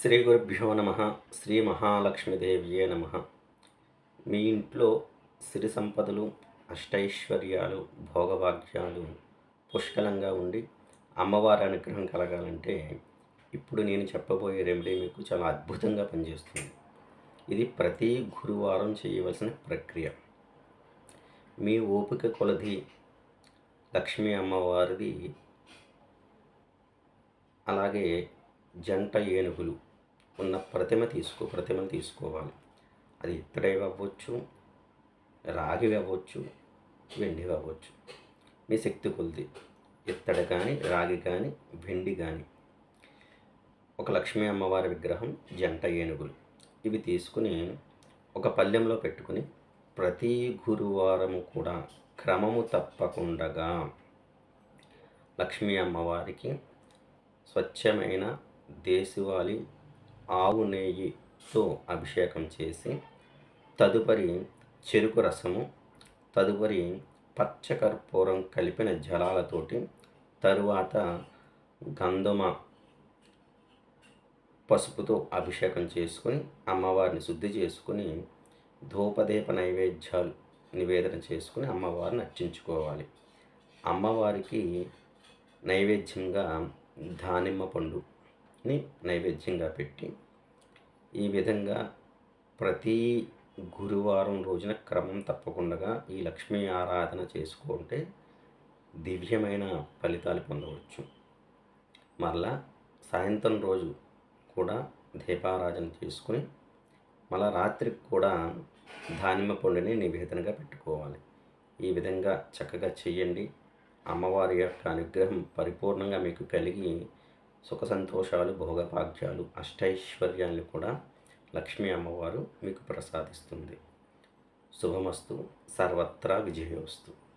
శ్రీ గురుభ్యో నమ శ్రీ మహాలక్ష్మీదేవియే నమ. మీ ఇంట్లో సిరి సంపదలు అష్టైశ్వర్యాలు భోగభాగ్యాలు పుష్కలంగా ఉండి అమ్మవారి అనుగ్రహం కలగాలంటే ఇప్పుడు నేను చెప్పబోయే రెమెడీ మీకు చాలా అద్భుతంగా పనిచేస్తుంది. ఇది ప్రతి గురువారం చేయవలసిన ప్రక్రియ. మీ ఓపిక కొలది లక్ష్మీ అమ్మవారిది అలాగే జంట ఏనుగులు. ఉన్న ప్రతిమ తీసుకో ప్రతిమను తీసుకోవాలి. అది ఇత్తడివి అవ్వచ్చు రాగివి అవ్వచ్చు వెండివి అవ్వచ్చు. మీ శక్తి కొలిది. ఇత్తడి కానీ రాగి కానీ వెండి కానీ ఒక లక్ష్మీ అమ్మవారి విగ్రహం జంట ఏనుగులు. ఇవి తీసుకుని ఒక పల్లెంలో పెట్టుకుని ప్రతి గురువారం కూడా క్రమము తప్పకుండా లక్ష్మీ అమ్మవారికి స్వచ్ఛమైన దేశవాళీ ఆవు నెయ్యితో అభిషేకం చేసి తదుపరి చెరుకు రసము తదుపరి పచ్చకర్పూరం కలిపిన జలాలతోటి తరువాత గంధమ పసుపుతో అభిషేకం చేసుకొని అమ్మవారిని శుద్ధి చేసుకుని ధూపదీప నైవేద్యాలు నివేదన చేసుకుని అమ్మవారిని అర్చించుకోవాలి. అమ్మవారికి నైవేద్యంగా దానిమ్మ పండుని నైవేద్యంగా పెట్టి ఈ విధంగా ప్రతి గురువారం రోజున క్రమం తప్పకుండా ఈ లక్ష్మీ ఆరాధన చేసుకుంటే దివ్యమైన ఫలితాలు పొందవచ్చు. మరలా సాయంత్రం రోజు కూడా దీపారాధన చేసుకుని మళ్ళా రాత్రికి కూడా దానిమ్మ పండుని నివేదనగా పెట్టుకోవాలి. ఈ విధంగా చక్కగా చేయండి. అమ్మవారి యొక్క అనుగ్రహం పరిపూర్ణంగా మీకు కలిగి సుఖ సంతోషాలు భోగభాగ్యాలు అష్టైశ్వర్యాన్ని కూడా లక్ష్మీ అమ్మవారు మీకు ప్రసాదిస్తుంది. శుభమస్తు. సర్వత్రా విజయోస్తు.